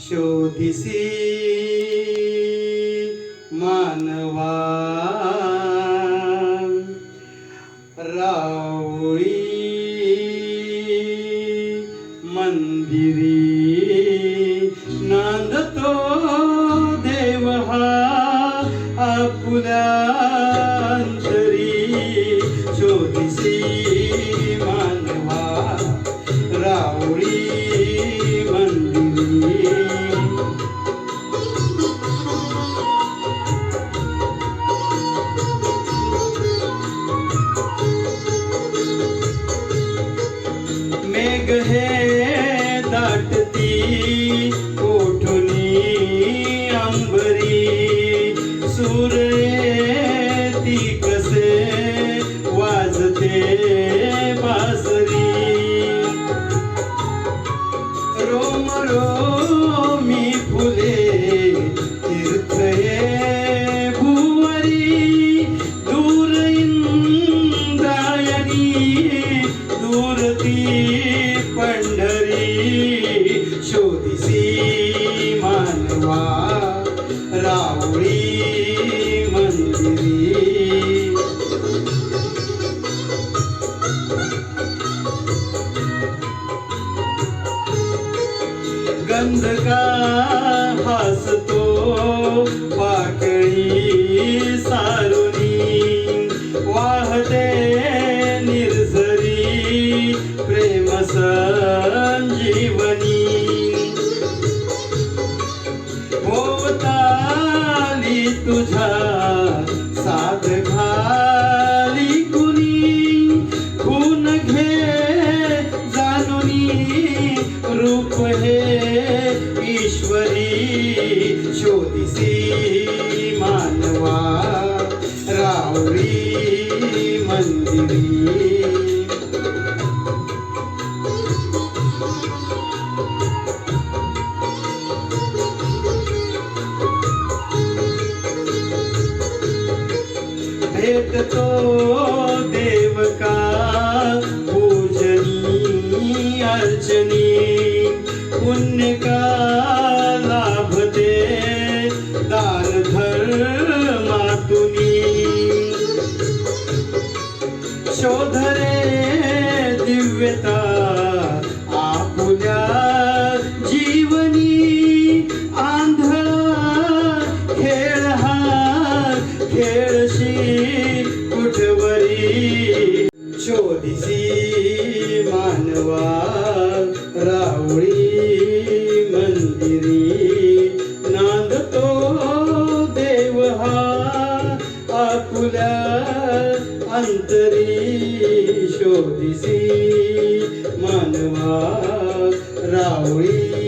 शोधिसी. मानवा. रावळी मंदिरी. नांदत. वाजते बासरी. रोम रोमी फुले तीर्थ ये भुवरी. दूर इंद्रायणी दूर ती पंढरी. शोधिसी गंध का हसतो पाकळी सारुनी. वाहते निर्झरी प्रेम संजीवनी भोवताली तुझा साध घाली कुणी? खून घे जानुनी रूप हे भेटतो देव का पूजनी अर्चनी पुण्य का लाभते दान धर्मातुनी। शोधरे दिव्यता आपुल्या जीवनी शोधिसी मानवा रावळी मंदिरी नांदतो देव हा आपुल्या अंतरी शोधिसी मानवा रावळी